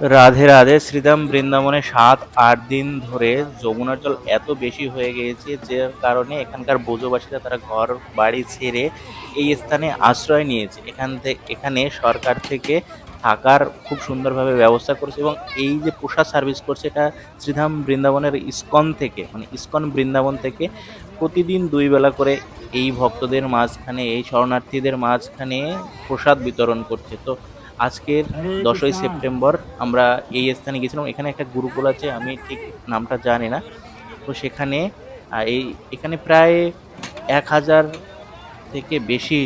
রাধে রাধে শ্রীধাম বৃন্দাবনে সাত, আট দিন ধরে যমুনার জল এত বেশি হয়ে গিয়েছে যে কারণে এখানকার বোঝবাসীরা তারা ঘর বাড়ি ছেড়ে এই স্থানে আশ্রয় নিয়েছে। এখান থেকে এখানে সরকার থেকে থাকার খুব সুন্দরভাবে ব্যবস্থা করেছে এবং এই যে প্রসাদ সার্ভিস করছে এটা শ্রীধাম বৃন্দাবনের ইস্কন থেকে মানে ইস্কন বৃন্দাবন থেকে প্রতিদিন দুই বেলা করে এই ভক্তদের মাঝখানে, এই শরণার্থীদের মাঝখানে প্রসাদ বিতরণ করছে। তো আজকের দশই সেপ্টেম্বর আমরা এই স্থানে গেছিলাম এখানে একটা গুরুকুল আছে আমি ঠিক নামটা জানি না। তো সেখানে এই এখানে প্রায় এক হাজার থেকে বেশি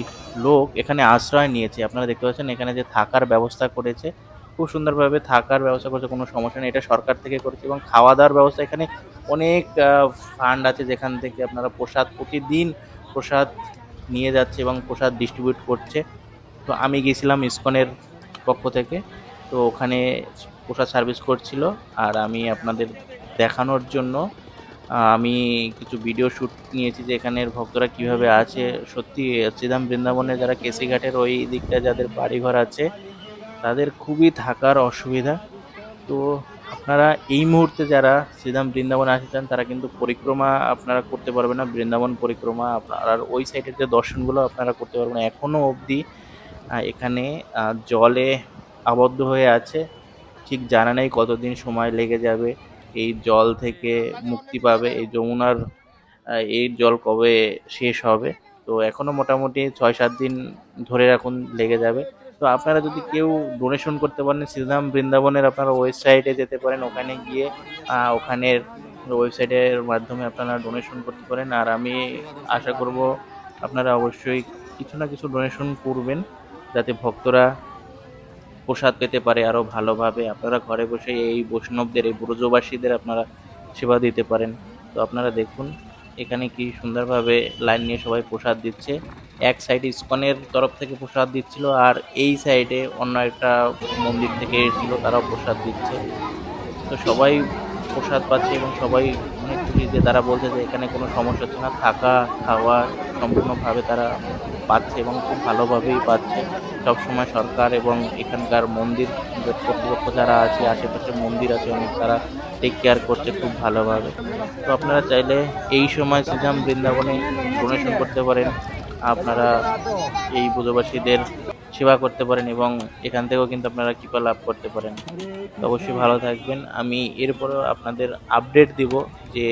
লোক এখানে আশ্রয় নিয়েছে। আপনারা দেখতে পাচ্ছেন এখানে যে থাকার ব্যবস্থা করেছে খুব সুন্দরভাবে থাকার ব্যবস্থা করেছে কোনো সমস্যা নেই। এটা সরকার থেকে করেছে এবং খাওয়া দাওয়ার ব্যবস্থা এখানে অনেক ফান্ড আছে যেখান থেকে আপনারা প্রসাদ প্রতিদিন প্রসাদ নিয়ে যাচ্ছে এবং প্রসাদ ডিস্ট্রিবিউট করছে। তো আমি গেছিলাম ইসকনের পক্ষ থেকে। তো ওখানে প্রসাদ সার্ভিস করছিল আর আমি আপনাদের দেখানোর জন্য আমি কিছু ভিডিও শ্যুট নিয়েছি যে এখানের ভক্তরা কীভাবে আছে। সত্যি, শ্রীধাম বৃন্দাবনে যারা কেসিঘাটের ওই দিকটা যাদের বাড়িঘর আছে, তাদের খুবই থাকার অসুবিধা। তো আপনারা এই মুহূর্তে যারা শ্রীধাম বৃন্দাবনে আসতে চান, তারা কিন্তু পরিক্রমা আপনারা করতে পারবেন না। বৃন্দাবন পরিক্রমা আর ওই সাইডের যে দর্শনগুলো আপনারা করতে পারবেন এখনও অবধি এখানে জলে আবদ্ধ হয়ে আছে। ঠিক জানা নেই কতদিন সময় লেগে যাবে। এই জল থেকে মুক্তি পাবে। এই যমুনার এই জল কবে শেষ হবে? তো এখনও মোটামুটি ছয় সাত দিন ধরে রাখুন লেগে যাবে। তো আপনারা যদি কেউ ডোনেশন করতে পারেন, শ্রীধাম বৃন্দাবনের আপনারা ওয়েবসাইটে যেতে পারেন। ওখানে গিয়ে ওখানের ওয়েবসাইটের মাধ্যমে আপনারা ডোনেশন করতে পারেন। আর আমি আশা করব আপনারা অবশ্যই কিছু না কিছু ডোনেশন করবেন। যাতে ভক্তরা প্রসাদ পেতে পারে আরও ভালোভাবে। আপনারা ঘরে বসে এই বৈষ্ণবদের, এই ব্রজবাসীদের আপনারা সেবা দিতে পারেন। তো আপনারা দেখুন, এখানে কি সুন্দরভাবে লাইন নিয়ে সবাই প্রসাদ দিচ্ছে। এক সাইডে ইস্কনের তরফ থেকে প্রসাদ দিচ্ছিল আর এই সাইডে অন্য একটা মন্দির থেকে এসেছিল, তারাও প্রসাদ দিচ্ছে। তো সবাই প্রসাদ পাচ্ছে এবং সবাই অনেক খুশি যে তারা বলছে যে এখানে কোনো সমস্যা হচ্ছে না। থাকা, খাওয়া সম্পূর্ণভাবে তারা পাচ্ছে এবং খুব ভালোভাবেই পাচ্ছে। সবসময় সরকার এবং এখানকার মন্দির কর্তৃপক্ষ যারা আছে, আশেপাশে মন্দির আছে অনেক, তারা টেক কেয়ার করছে খুব ভালোভাবে। তো আপনারা চাইলে এই সময় শ্রীধাম বৃন্দাবনে ডোনেশন করতে পারেন। আপনারা এই বুধবাসীদের সেবা করতে পারেন এবং এখান থেকেও কিন্তু আপনারা কৃপা লাভ করতে পারেন তো অবশ্যই ভালো থাকবেন আমি এরপরেও আপনাদের আপডেট দিব যে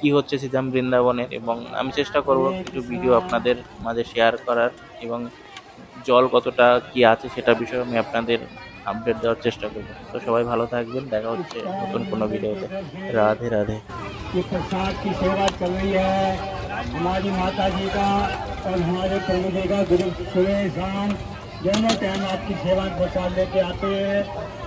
কি হচ্ছে শ্রীধাম বৃন্দাবনের এবং আমি চেষ্টা করব কিছু ভিডিও আপনাদের মাঝে শেয়ার করার এবং জল কতটা কি আছে সেটা বিষয়ে আমি আপনাদের আপডেট দেওয়ার চেষ্টা করব তো সবাই ভালো থাকবেন দেখা হচ্ছে নতুন কোনো ভিডিওতে রাধে রাধে ये प्रसाद की सेवा चल रही है हमारी माता जी का और हमारे प्रभु जी का गुरु सुबह शाम दोनों टाइम आपकी सेवा प्रसाद लेके आते हैं